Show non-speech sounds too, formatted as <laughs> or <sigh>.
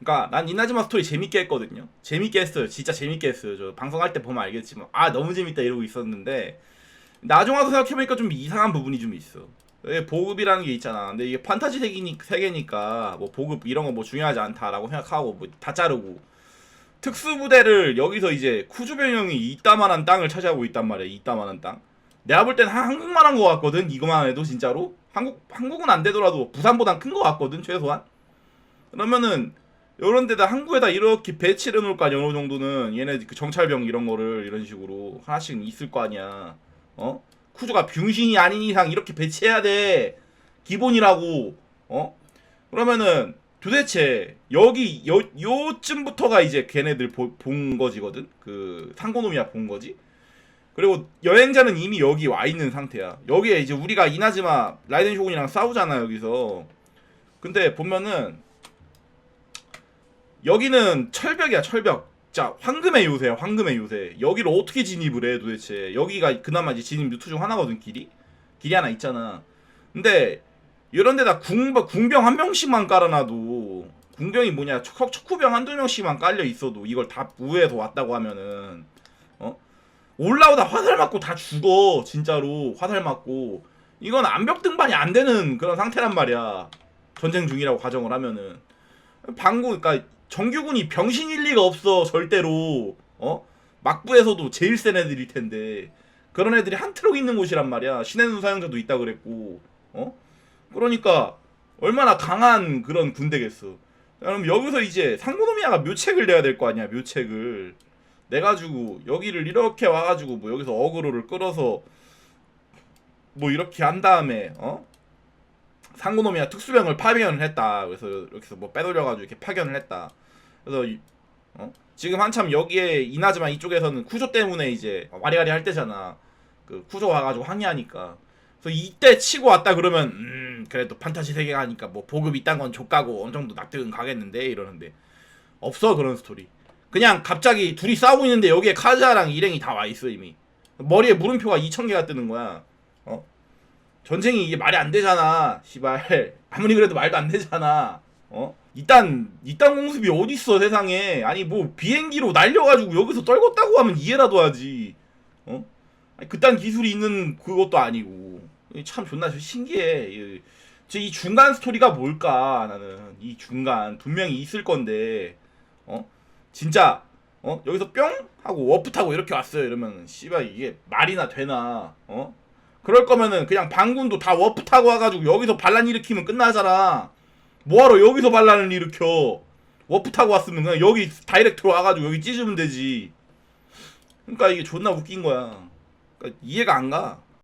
그러니까 난 이나즈마 스토리 재밌게 했거든요. 재밌게 했어요. 진짜 재밌게 했어요. 저 방송할 때 보면 알겠지만 아 너무 재밌다 이러고 있었는데 나중 와서 생각해보니까 좀 이상한 부분이 좀 있어. 왜 보급이라는 게 있잖아. 근데 이게 판타지 세계니, 세계니까 뭐 보급 이런 거 뭐 중요하지 않다라고 생각하고 뭐 다 자르고 특수부대를 여기서 이제 쿠주병영이 이따만한 땅을 차지하고 있단 말이야. 이따만한 땅. 내가 볼 땐 한국만 한 거 같거든. 이거만 해도 진짜로 한국 한국은 안 되더라도 부산보단 큰 거 같거든 최소한. 그러면은 이런 데다 한국에다 이렇게 배치를 해놓을 거 아니야. 어느 정도는. 얘네 그 정찰병 이런 거를 이런 식으로 하나씩 있을 거 아니야. 어? 쿠즈가 병신이 아닌 이상 이렇게 배치해야 돼. 기본이라고. 어? 그러면은 도대체 여기 요 요쯤부터가 이제 걔네들 보, 본 거지거든? 그 상고놈이야 본 거지? 그리고 여행자는 이미 여기 와 있는 상태야. 여기에 이제 우리가 이나즈마 라이덴 쇼군이랑 싸우잖아 여기서. 근데 보면은 여기는 철벽이야 철벽. 자 황금의 요새야 황금의 요새. 여기를 어떻게 진입을 해 도대체? 여기가 그나마 이제 진입 루트 중 하나거든 길이. 길이 하나 있잖아. 근데 이런 데다 궁, 궁병 한 명씩만 깔아놔도 궁병이 뭐냐? 척, 척후병 한두 명씩만 깔려 있어도 이걸 다 우회해서 왔다고 하면은 어? 올라오다 화살 맞고 다 죽어 진짜로. 화살 맞고. 이건 암벽 등반이 안 되는 그런 상태란 말이야. 전쟁 중이라고 가정을 하면은. 방구 그러니까 정규군이 병신일 리가 없어 절대로. 어? 막부에서도 제일 센 애들일 텐데. 그런 애들이 한 트럭 있는 곳이란 말이야. 신의 눈 사용자도 있다 그랬고. 어? 그러니까 얼마나 강한 그런 군대겠어. 그럼 여기서 이제 상고노미아가 묘책을 내야 될 거 아니야 묘책을. 내가지고 여기를 이렇게 와가지고 뭐 여기서 어그로를 끌어서 뭐 이렇게 한 다음에 어 상고놈이야 특수병을 파견을 했다. 그래서 이렇게 뭐 빼돌려가지고 이렇게 파견을 했다. 그래서 이- 어? 지금 한참 여기에 이나즈마 이쪽에서는 쿠조 때문에 이제 와리가리 할 때잖아. 그 쿠조 와가지고 항의하니까. 그래서 이때 치고 왔다 그러면 음 그래도 판타지 세계가 하니까 뭐 보급 이딴 건 족가고 어느 정도 납득은 가겠는데 이러는데 없어 그런 스토리. 그냥 갑자기 둘이 싸우고 있는데 여기에 카즈아랑 일행이 다 와 있어 이미. 머리에 물음표가 2천 개가 뜨는 거야. 어? 전쟁이 이게 말이 안 되잖아. 시발. <laughs> 아무리 그래도 말도 안 되잖아. 어? 이딴 이딴 공습이 어디 있어 세상에. 아니 뭐 비행기로 날려가지고 여기서 떨궜다고 하면 이해라도 하지. 어? 아니, 그딴 기술이 있는 그것도 아니고. 이참 존나 신기해. 이, 중간 스토리가 뭘까 나는 이 중간 분명히 있을 건데 어 진짜 어 여기서 뿅 하고 워프 타고 이렇게 왔어요 이러면 씨발 이게 말이나 되나 어 그럴 거면은 그냥 반군도 다 워프 타고 와가지고 여기서 반란 일으키면 끝나잖아. 뭐하러 여기서 반란을 일으켜? 워프 타고 왔으면 그냥 여기 다이렉트로 와가지고 여기 찢으면 되지. 그러니까 이게 존나 웃긴 거야. 그러니까 이해가 안 가.